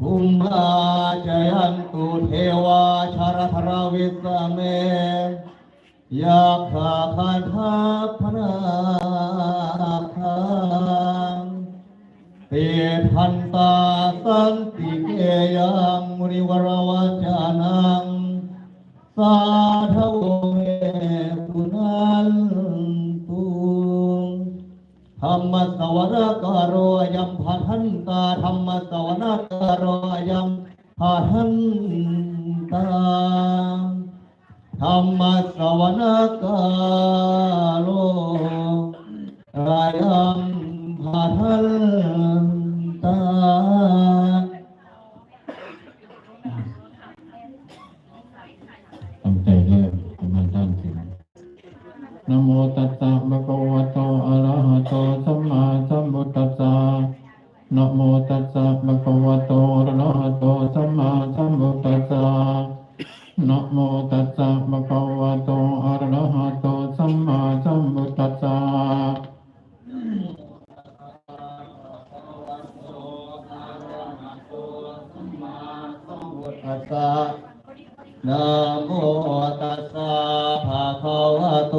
ภูมาจยันตุเทวาชารธราวิสเมยาคาคาทาพนาคังเตทันตาสันติเกยังมุนิวรวจานังสาธโว ธรรมสวนการโรยัมพัทันตาธรรมสวนการโรยัมพัทันตาธรรมสวนการโรยัมพัทันตาตั้งใจเริ่มให้มันท่านถึงนะโมตัสสะภะคะวะโต ตัสสะภะคะวะโตอะระหะโตสัมมาสัมพุทธัสสะนะโมตัสสะภะคะวะโตอะระหะโตสัมมาสัมพุทธัสสะัสสะนะโมตัสสะภะคะวะโต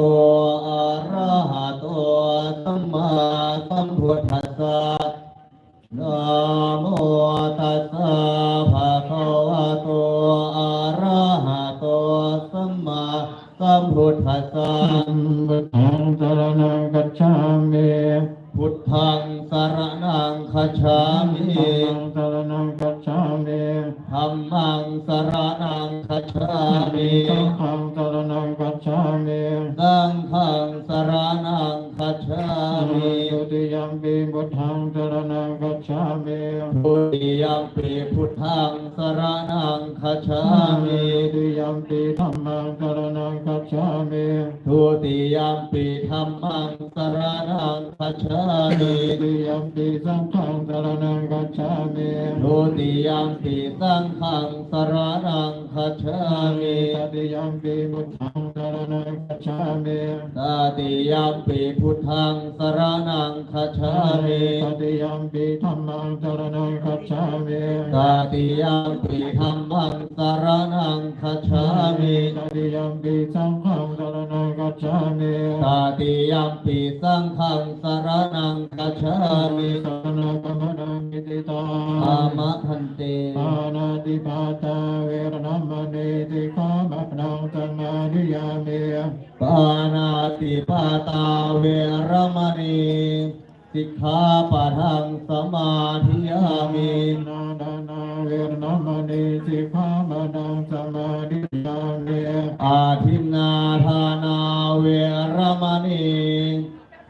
พุทธังสรณังคัจฉามิธัมมังสรณังกัจฉามิธัมมังสรณังคัจฉามิสังฆังสรณังกัจฉามิสังฆังสรณังคัจฉามิตุติยัมปิพุทธังสรณังกัจฉามิทุติยัมปิพุทธังสรณังคัจฉามิตุติยัมปิธัมมังสรณังกัจฉามิทุติยัมปิธัมมังสรณัง คัจฉามิตุติยัมปิสังฆังสรณังกัจฉามิทุติยัมปิสังฆังสรณังคัจฉามิตติยัมปิพุทธังสรณังกัจฉามิตติยัมปิพุทธังสรณังคัจฉามิตติยัมปิธัมมังสรณังกัจฉามิตติยัมปิธัมมังสรณังคัจฉามิตติยัมปิสังฆังสรณังกัจฉามิ ตติยัมปิสังฆังสรณังคัจฉามิสรณังกัมมนังกิติตาอามะพันเตปานาติปาตาเวรนัมมณีติฆามะนังสมาธิยามิปานาติปาตาเวรมณีสิกขาปะทังสมาธิยามินาดานาเวรนัมมณีติฆามะนังสมาธิยามิอาทินนาทานา เวรมณี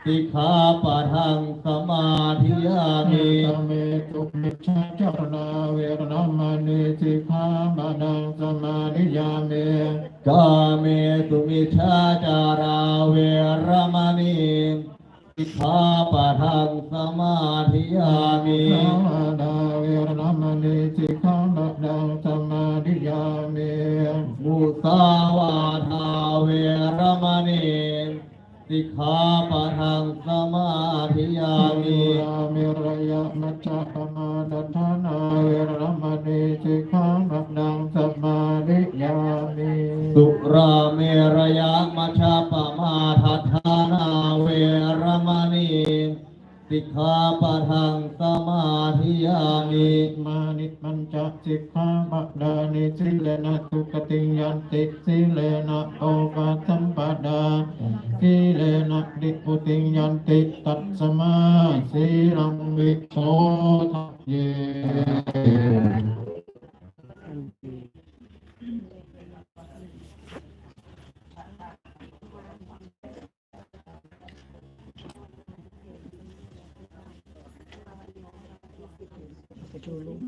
สิกขาปะทังสมาธิยามิตเมตุมิชฌาจารณาเวรนัมมณีติฆามะนังสมาธิยามิกาเมสุมิชาจาราเวรมณีสิกขาปะทังสมาธิยามิสาวาดาเวรนัมมณีติฆามะนังสมาธิยา มิมุสาวาทาเวรมณีสิกขาปะทังสมาธิยามิรามิระยะมัจจปมาดัฏฐานาเวรมณีสิกขามะนังสมาธิยามิสุราเมรยะมัชฌะปมาทัฏฐานาเวรมณี สิกขาปะทังสมาธิยามิมานิมันจะสิกขาปะดานิสิเลนะทุกติยันติสิเลนะโอปัสัมปดาสิเลนะดิปุติยันติตัสมาสีลังวิโสทะเย ไปดูลูก